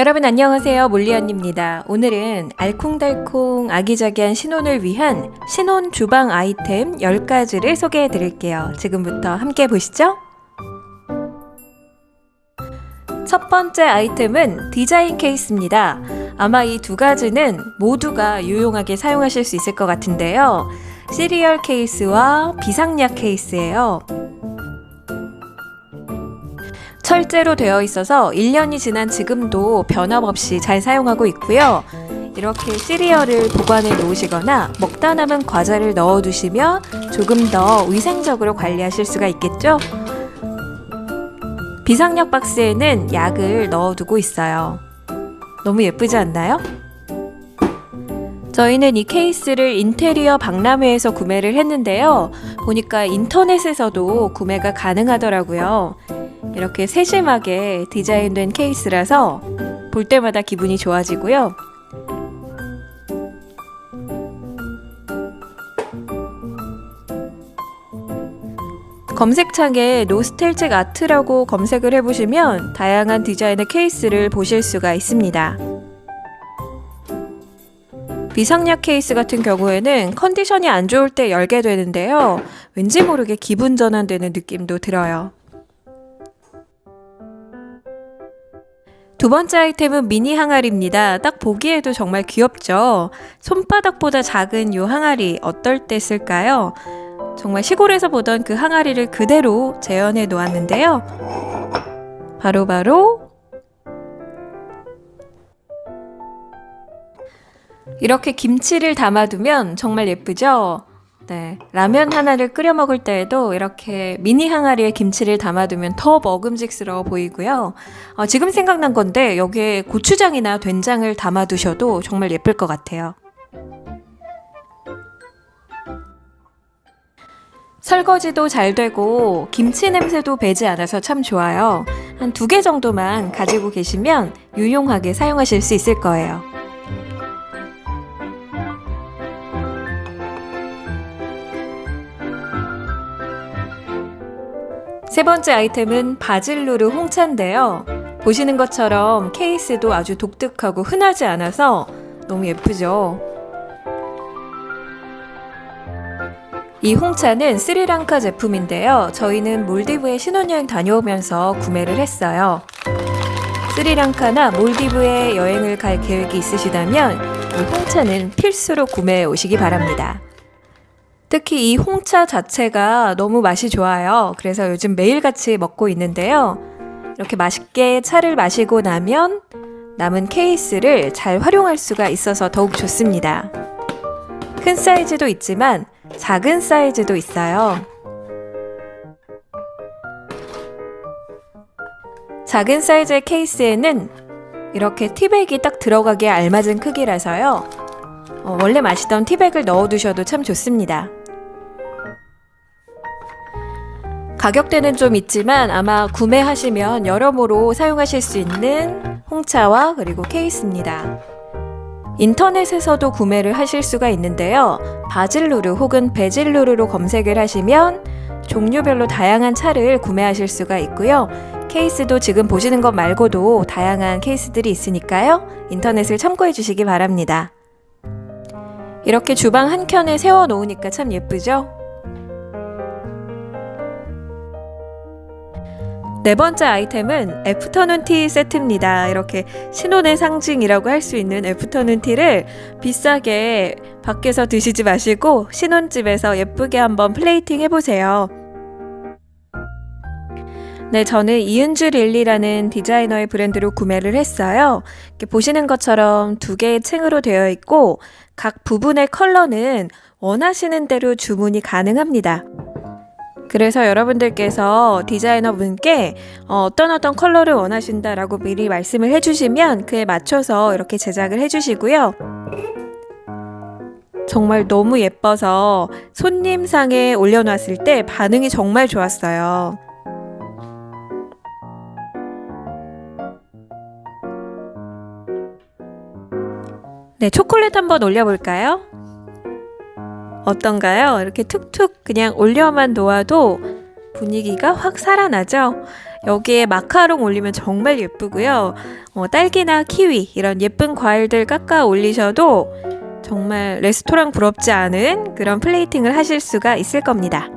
여러분 안녕하세요. 몰리 언니입니다. 오늘은 알콩달콩 아기자기한 신혼을 위한 신혼 주방 아이템 10가지를 소개해 드릴게요. 지금부터 함께 보시죠. 첫 번째 아이템은 디자인 케이스입니다. 아마 이 두 가지는 모두가 유용하게 사용하실 수 있을 것 같은데요. 시리얼 케이스와 비상약 케이스예요. 철제로 되어 있어서 1년이 지난 지금도 변함없이 잘 사용하고 있고요. 이렇게 시리얼을 보관해 놓으시거나 먹다 남은 과자를 넣어 두시면 조금 더 위생적으로 관리하실 수가 있겠죠? 비상약 박스에는 약을 넣어 두고 있어요. 너무 예쁘지 않나요? 저희는 이 케이스를 인테리어 박람회에서 구매를 했는데요. 보니까 인터넷에서도 구매가 가능하더라고요. 이렇게 세심하게 디자인된 케이스라서 볼 때마다 기분이 좋아지고요. 검색창에 노스텔직 아트라고 검색을 해보시면 다양한 디자인의 케이스를 보실 수가 있습니다. 비상약 케이스 같은 경우에는 컨디션이 안 좋을 때 열게 되는데요. 왠지 모르게 기분 전환되는 느낌도 들어요. 두 번째 아이템은 미니 항아리입니다. 딱 보기에도 정말 귀엽죠? 손바닥보다 작은 이 항아리 어떨 때 쓸까요? 정말 시골에서 보던 그 항아리를 그대로 재현해 놓았는데요. 바로바로 바로 이렇게 김치를 담아두면 정말 예쁘죠? 네. 라면 하나를 끓여 먹을 때에도 이렇게 미니 항아리에 김치를 담아두면 더 먹음직스러워 보이고요. 어, 지금 생각난 건데 여기에 고추장이나 된장을 담아두셔도 정말 예쁠 것 같아요. 설거지도 잘 되고 김치 냄새도 배지 않아서 참 좋아요. 한 두 개 정도만 가지고 계시면 유용하게 사용하실 수 있을 거예요. 세 번째 아이템은 바질루르 홍차인데요. 보시는 것처럼 케이스도 아주 독특하고 흔하지 않아서 너무 예쁘죠? 이 홍차는 스리랑카 제품인데요. 저희는 몰디브에 신혼여행 다녀오면서 구매를 했어요. 스리랑카나 몰디브에 여행을 갈 계획이 있으시다면 이 홍차는 필수로 구매해 오시기 바랍니다. 특히 이 홍차 자체가 너무 맛이 좋아요. 그래서 요즘 매일같이 먹고 있는데요. 이렇게 맛있게 차를 마시고 나면 남은 케이스를 잘 활용할 수가 있어서 더욱 좋습니다. 큰 사이즈도 있지만 작은 사이즈도 있어요. 작은 사이즈의 케이스에는 이렇게 티백이 딱 들어가기에 알맞은 크기라서요. 어, 원래 마시던 티백을 넣어 두셔도 참 좋습니다. 가격대는 좀 있지만 아마 구매하시면 여러모로 사용하실 수 있는 홍차와 그리고 케이스입니다. 인터넷에서도 구매를 하실 수가 있는데요. 바질루르 혹은 베질루르로 검색을 하시면 종류별로 다양한 차를 구매하실 수가 있고요. 케이스도 지금 보시는 것 말고도 다양한 케이스들이 있으니까요. 인터넷을 참고해 주시기 바랍니다. 이렇게 주방 한켠에 세워 놓으니까 참 예쁘죠? 네 번째 아이템은 애프터눈 티 세트입니다. 이렇게 신혼의 상징이라고 할 수 있는 애프터눈 티를 비싸게 밖에서 드시지 마시고 신혼집에서 예쁘게 한번 플레이팅 해보세요. 네, 저는 이은주 릴리라는 디자이너의 브랜드로 구매를 했어요. 이렇게 보시는 것처럼 두 개의 층으로 되어 있고 각 부분의 컬러는 원하시는 대로 주문이 가능합니다. 그래서 여러분들께서 디자이너 분께 어, 떤 어떤 컬러를 원하신다라고 미리 말씀을 해주시면 그에 맞춰서 이렇게 제작을 해주시고요. 정말 너무 예뻐서 손님상에 올려놨을 때 반응이 정말 좋았어요. 네, 초콜릿 한번 올려볼까요? 어떤가요? 이렇게 툭툭 그냥 올려만 놓아도 분위기가 확 살아나죠? 여기에 마카롱 올리면 정말 예쁘고요. 어, 딸기나 키위 이런 예쁜 과일들 깎아 올리셔도 정말 레스토랑 부럽지 않은 그런 플레이팅을 하실 수가 있을 겁니다.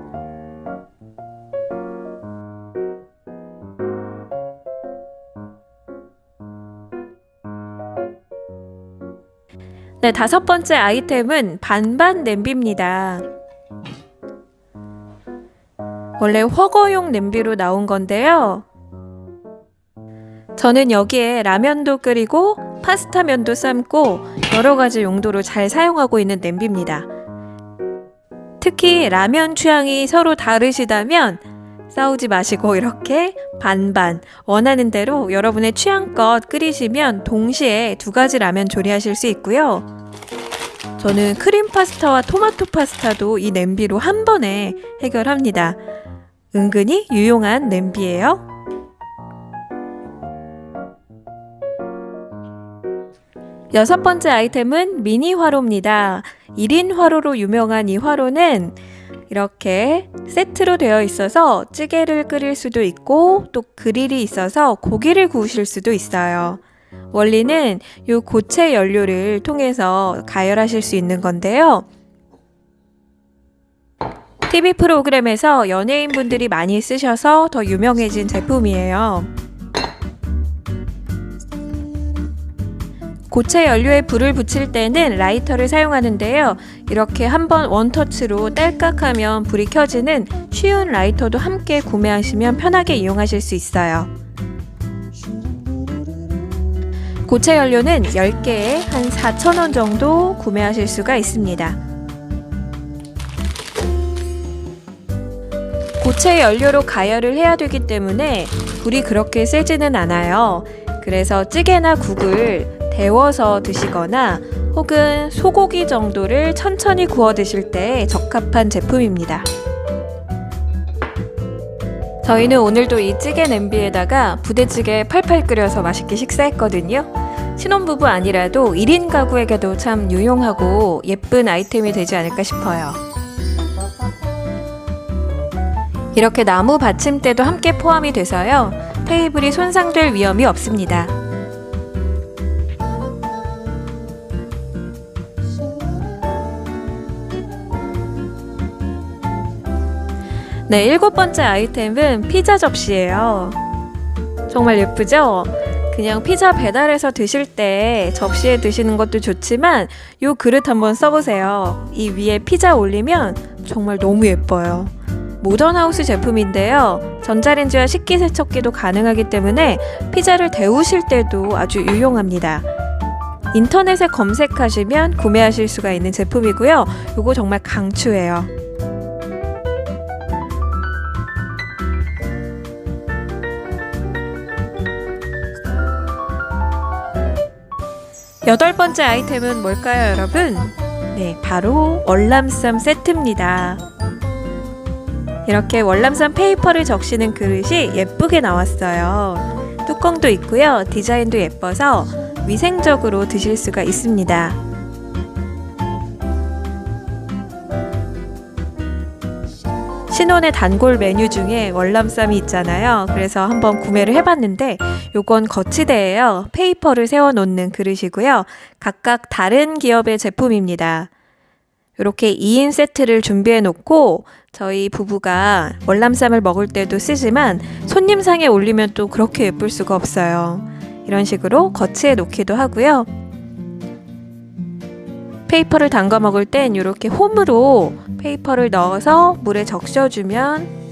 네, 다섯 번째 아이템은 반반 냄비입니다. 원래 허거용 냄비로 나온 건데요. 저는 여기에 라면도 끓이고 파스타면도 삶고 여러 가지 용도로 잘 사용하고 있는 냄비입니다. 특히 라면 취향이 서로 다르시다면 싸우지 마시고 이렇게 반반 원하는 대로 여러분의 취향껏 끓이시면 동시에 두 가지 라면 조리하실 수 있고요. 저는 크림 파스타와 토마토 파스타도 이 냄비로 한 번에 해결합니다. 은근히 유용한 냄비예요. 여섯 번째 아이템은 미니 화로입니다. 1인 화로로 유명한 이 화로는 이렇게 세트로 되어 있어서 찌개를 끓일 수도 있고 또 그릴이 있어서 고기를 구우실 수도 있어요. 원리는 이 고체 연료를 통해서 가열하실 수 있는 건데요. TV 프로그램에서 연예인분들이 많이 쓰셔서 더 유명해진 제품이에요. 고체 연료에 불을 붙일 때는 라이터를 사용하는데요. 이렇게 한번 원터치로 딸깍하면 불이 켜지는 쉬운 라이터도 함께 구매하시면 편하게 이용하실 수 있어요. 고체 연료는 10개에 한 4,000원 정도 구매하실 수가 있습니다. 고체 연료로 가열을 해야 되기 때문에 불이 그렇게 세지는 않아요. 그래서 찌개나 국을 데워서 드시거나 혹은 소고기 정도를 천천히 구워 드실 때 적합한 제품입니다. 저희는 오늘도 이 찌개 냄비에다가 부대찌개 팔팔 끓여서 맛있게 식사했거든요. 신혼부부 아니라도 1인 가구에게도 참 유용하고 예쁜 아이템이 되지 않을까 싶어요. 이렇게 나무 받침대도 함께 포함이 돼서요. 테이블이 손상될 위험이 없습니다. 네, 일곱 번째 아이템은 피자 접시예요. 정말 예쁘죠? 그냥 피자 배달해서 드실 때 접시에 드시는 것도 좋지만 이 그릇 한번 써보세요. 이 위에 피자 올리면 정말 너무 예뻐요. 모던하우스 제품인데요. 전자레인지와 식기세척기도 가능하기 때문에 피자를 데우실 때도 아주 유용합니다. 인터넷에 검색하시면 구매하실 수가 있는 제품이고요. 이거 정말 강추해요. 여덟 번째 아이템은 뭘까요, 여러분? 네, 바로 월남쌈 세트입니다. 이렇게 월남쌈 페이퍼를 적시는 그릇이 예쁘게 나왔어요. 뚜껑도 있고요. 디자인도 예뻐서 위생적으로 드실 수가 있습니다. 신혼의 단골 메뉴 중에 월남쌈이 있잖아요. 그래서 한번 구매를 해봤는데 요건 거치대예요. 페이퍼를 세워놓는 그릇이고요. 각각 다른 기업의 제품입니다. 이렇게 2인 세트를 준비해 놓고 저희 부부가 월남쌈을 먹을 때도 쓰지만 손님상에 올리면 또 그렇게 예쁠 수가 없어요. 이런 식으로 거치해 놓기도 하고요. 페이퍼를 담가 먹을 땐 이렇게 홈으로 페이퍼를 넣어서 물에 적셔주면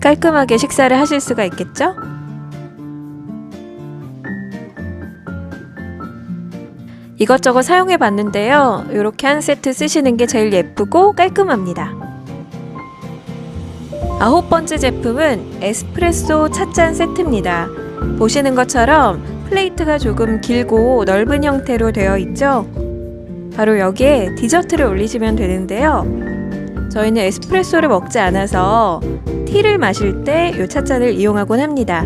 깔끔하게 식사를 하실 수가 있겠죠? 이것저것 사용해 봤는데요. 이렇게 한 세트 쓰시는 게 제일 예쁘고 깔끔합니다. 아홉 번째 제품은 에스프레소 찻잔 세트입니다. 보시는 것처럼 플레이트가 조금 길고 넓은 형태로 되어 있죠? 바로 여기에 디저트를 올리시면 되는데요. 저희는 에스프레소를 먹지 않아서 티를 마실 때 이 찻잔을 이용하곤 합니다.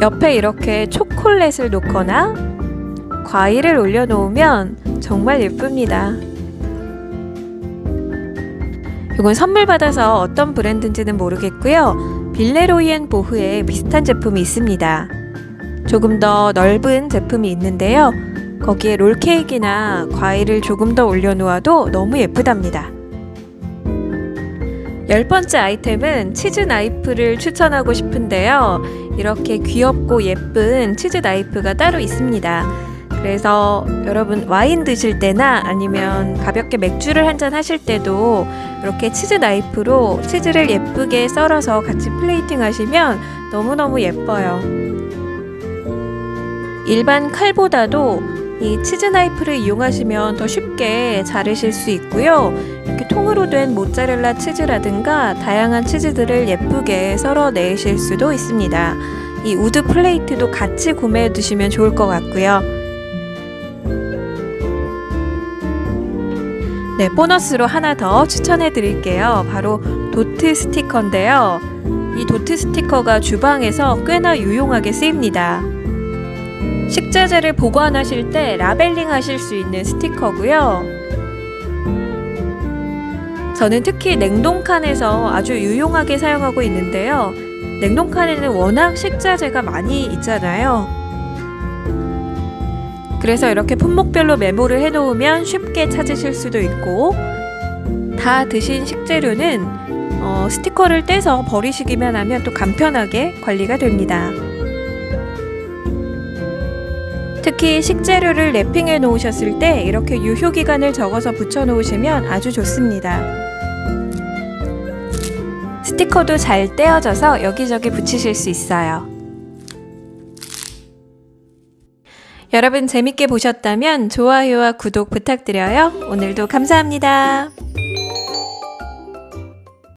옆에 이렇게 초콜릿을 놓거나 과일을 올려놓으면 정말 예쁩니다. 이건 선물 받아서 어떤 브랜드인지는 모르겠고요. 빌레로이엔 보흐에 비슷한 제품이 있습니다. 조금 더 넓은 제품이 있는데요. 거기에 롤케이크나 과일을 조금 더 올려놓아도 너무 예쁘답니다. 열 번째 아이템은 치즈 나이프를 추천하고 싶은데요. 이렇게 귀엽고 예쁜 치즈 나이프가 따로 있습니다. 그래서 여러분 와인 드실 때나 아니면 가볍게 맥주를 한 잔 하실 때도 이렇게 치즈 나이프로 치즈를 예쁘게 썰어서 같이 플레이팅 하시면 너무너무 예뻐요. 일반 칼보다도 이 치즈 나이프를 이용하시면 더 쉽게 자르실 수 있고요. 이렇게 통으로 된 모짜렐라 치즈라든가 다양한 치즈들을 예쁘게 썰어내실 수도 있습니다. 이 우드 플레이트도 같이 구매해 두시면 좋을 것 같고요. 네, 보너스로 하나 더 추천해 드릴게요. 바로 도트 스티커인데요. 이 도트 스티커가 주방에서 꽤나 유용하게 쓰입니다. 식자재를 보관하실 때 라벨링 하실 수 있는 스티커고요. 저는 특히 냉동칸에서 아주 유용하게 사용하고 있는데요. 냉동칸에는 워낙 식자재가 많이 있잖아요. 그래서 이렇게 품목별로 메모를 해놓으면 쉽게 찾으실 수도 있고, 다 드신 식재료는 어, 스티커를 떼서 버리시기만 하면 또 간편하게 관리가 됩니다. 특히 식재료를 랩핑해 놓으셨을 때 이렇게 유효 기간을 적어서 붙여 놓으시면 아주 좋습니다. 스티커도 잘 떼어져서 여기저기 붙이실 수 있어요. 여러분 재밌게 보셨다면 좋아요와 구독 부탁드려요. 오늘도 감사합니다.